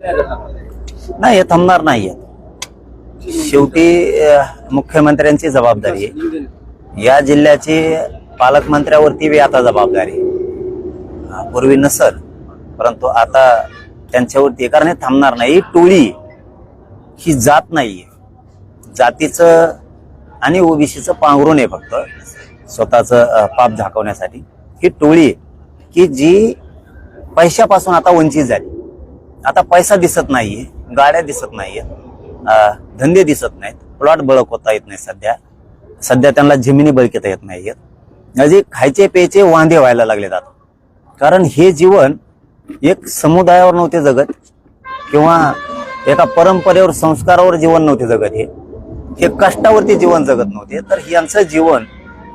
नाही हे थांबणार नाहीये शेवटी मुख्यमंत्र्यांची जबाबदारी आहे. या जिल्ह्याची पालकमंत्र्यावरती बी आता जबाबदारी आहे. पूर्वी नसल परंतु आता त्यांच्यावरती कारण हे थांबणार नाही. ही टोळी ही जात नाहीये जातीचं आणि ओबीसीचं पांघरून आहे फक्त. स्वतःचं पाप झाकवण्यासाठी. ही टोळी आहे. की जी पैशापासून आता वंचित झाली. आता पैसा दिसत नाहीये गाड्या दिसत नाहीये धंदे दिसत नाहीत प्लॉट बळकवता येत नाही सध्या. सध्या त्यांना जमिनी बळकता येत नाहीयेत. म्हणजे खायचे प्यायचे वांदे व्हायला लागले आता. कारण हे जीवन एक समुदायावर नव्हते जगत किंवा एका परंपरेवर संस्कारावर जीवन नव्हते जगत हे. हे कष्टावरती जीवन जगत नव्हते. तर यांचं जीवन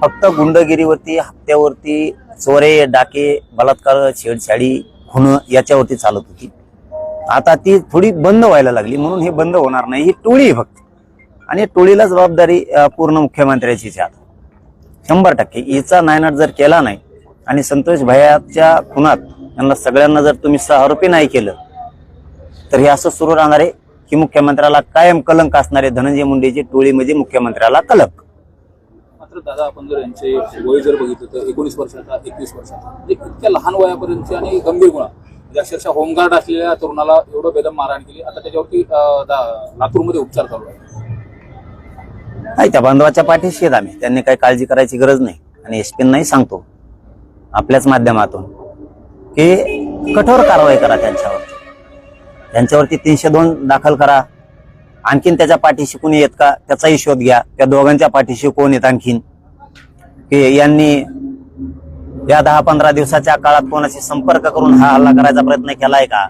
फक्त गुंडगिरीवरती हप्त्यावरती चोरे डाके बलात्कार छेडछाडी खुणं याच्यावरती चालत होती. आता ती थोडी बंद व्हायला लागली म्हणून हे बंद होणार नाही. ही टोळी आहे फक्त. आणि या टोळीला जबाबदारी पूर्ण मुख्यमंत्र्याचीच आता. शंभर टक्के. हिचा नायनाट जर केला नाही आणि संतोष भयाच्या खुनात यांना सगळ्यांना जर तुम्ही सहआरोपी नाही केलं तर हे असं सुरू राहणार आहे की मुख्यमंत्र्याला कायम कलंक असणारे धनंजय मुंडेची टोळी म्हणजे मुख्यमंत्र्याला कलंक. मात्र दादा आपण जर यांचे वय जर बघितलं तर एकोणीस वर्षाचा एकवीस वर्षाचा म्हणजे इतक्या लहान वयापर्यंतचे आणि गंभीर गुन्हा अक्षरशः होमगार्ड असलेल्या तरुणाला एवढं बेदम मारहाण केली. आता त्याच्यावरती लातूरमध्ये उपचार चालू आहे. नाही त्या बांधवाच्या पाठीशी आहेत आम्ही. त्यांनी काही काळजी करायची गरज नाही. आणि एस नाही सांगतो. आपल्याच माध्यमातून. की कठोर कारवाई करा त्यांच्यावर. त्यांच्यावरती तीनशे दोन दाखल करा. आणखीन त्याच्या पाठीशी कोणी येत का त्याचाही शोध घ्या. त्या दोघांच्या पाठीशी कोण येत आणखीन? की यांनी या दहा पंधरा दिवसाच्या काळात कोणाशी संपर्क करून हा हल्ला करायचा प्रयत्न केलाय का?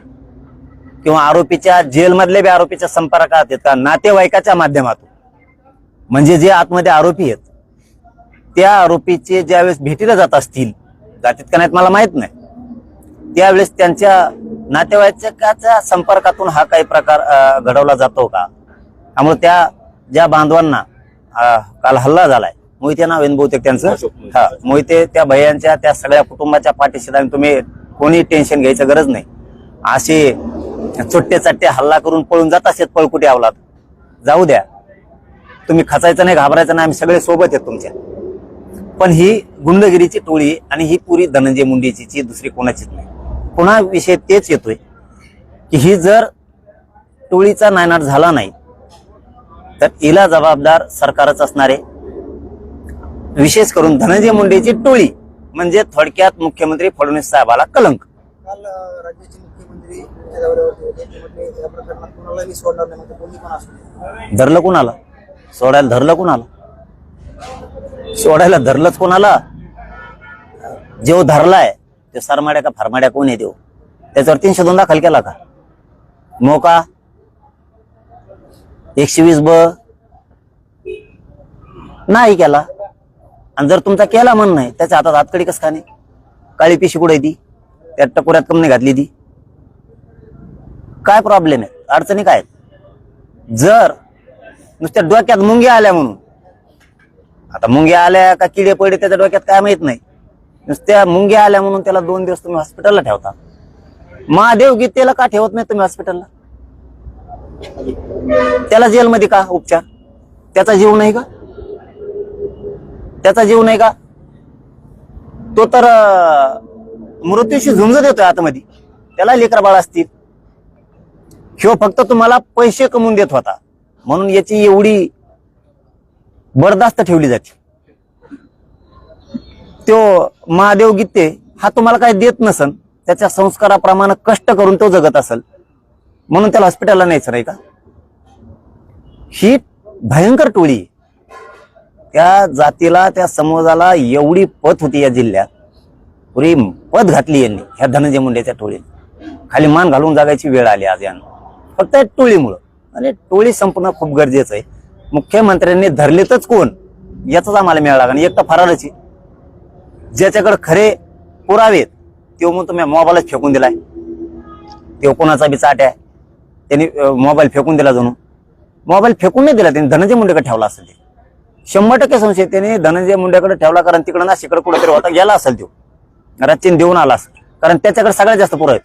किंवा आरोपीच्या जेलमधले बी आरोपीच्या संपर्कात येत का? नातेवाईकाच्या माध्यमातून. म्हणजे जे आतमध्ये आरोपी आहेत त्या आरोपीचे ज्यावेळेस भेटीला जात असतील जातीत का नाहीत मला माहीत नाही. त्यावेळेस त्यांच्या नातेवाईकाच्या संपर्कातून हा काही प्रकार घडवला जातो का? त्यामुळे त्या ज्या बांधवांना काल हल्ला झालाय मोहिते नाव आहे बहुतेक त्यांचं. हा मोहिते त्या भैयांच्या त्या सगळ्या कुटुंबाच्या पाठीशी आणि तुम्ही कोणी टेन्शन घ्यायचं गरज नाही. असे चोट्टे चट्टे हल्ला करून पळून जात असतात पळकुटे अवलाद जाऊ द्या. तुम्ही खचायचं नाही घाबरायचं नाही आम्ही सगळे सोबत आहेत तुमच्या. पण ही गुंडगिरीची टोळी आणि ही पुरी धनंजय मुंडेची दुसरी कोणाचीच नाही. पुन्हा विषय तेच येतोय की ही जर टोळीचा नायनाट झाला नाही तर हिला जबाबदार सरकारच असणार आहे विशेष करून धनंजय मुंडेची टोळी म्हणजे थोडक्यात मुख्यमंत्री फडणवीस साहेबाला कलंक. काल अ, राज्याचे मुख्यमंत्री तुमच्या दौऱ्यावरती होते. ते म्हटले या प्रकरणात कोणाला मी सोडणार नाही म्हणजे कोणी पण असू धरलं कोणाला? सोडायला धरलं कोणाला? सोडायला धरलंच कोणाला? जेव धरलाय ते सरमाड्या का फारमाड्या कोण आहे देव त्याच्यावर तीनशे दोन दाखल केला का? मोका? एकशे वीस ब? नाही केला. आणि जर तुमचा केला म्हण नाही त्याच्या हातात हातकडी कस का नाही? काळी पिशी कुठे ती? त्या टकोऱ्यात कम नाही घातली ती. काय प्रॉब्लेम आहे? अडचणी काय आहेत? जर नुसत्या डोक्यात मुंग्या आल्या म्हणून आता मुंग्या आल्या का किडे पडले त्याच्या डोक्यात काय माहीत नाही. नुसत्या मुंग्या आल्या म्हणून त्याला दोन दिवस तुम्ही हॉस्पिटलला ठेवता. महादेव गीतेला का ठेवत नाही तुम्ही हॉस्पिटलला त्याला जेलमध्ये का उपचार? त्याचा जीव नाही का? त्याचा जीव नाही का? तो तर मृत्यूशी झुंजत येतोय आतमध्ये. त्याला लेकर बाळ असतील. किंवा फक्त तुम्हाला पैसे कमवून देत होता. म्हणून याची एवढी बरदास्त ठेवली जाते. तो महादेव गीते हा तुम्हाला काय देत नसन त्याच्या संस्काराप्रमाणे कष्ट करून तो जगत असेल. म्हणून त्याला हॉस्पिटलला न्यायचं नाही का? ही भयंकर टोळी आहे. त्या जातीला त्या समाजाला एवढी पत होती या जिल्ह्यात. पुरी पत घातली यांनी ह्या धनंजय मुंडेच्या टोळीने. खाली मान घालून जागायची वेळ आली आज यांना. फक्त या टोळीमुळं. आणि टोळी संपणं खूप गरजेचं आहे. मुख्यमंत्र्यांनी धरलेतच कोण? याचाच आम्हाला मिळाला लागला एक तर फरारच. आहे ज्याच्याकडे खरे पुरावेत त्यो तो मग तुम्ही मोबाईलच फेकून दिलाय. तो कोणाचा बी चाट आहे. त्यांनी मोबाईल फेकून दिला जणू मोबाईल फेकून नाही दिला त्यांनी धनंजय मुंडेकडे ठेवला असेल ते. शंभर टक्के संशय त्याने धनंजय मुंडेकडे ठेवला कारण तिकडं नाशिकडे कुठेतरी होता गेला असेल तो. रचिन देऊन आला कारण त्याच्याकडे सगळ्यात जास्त पुरं आहेत.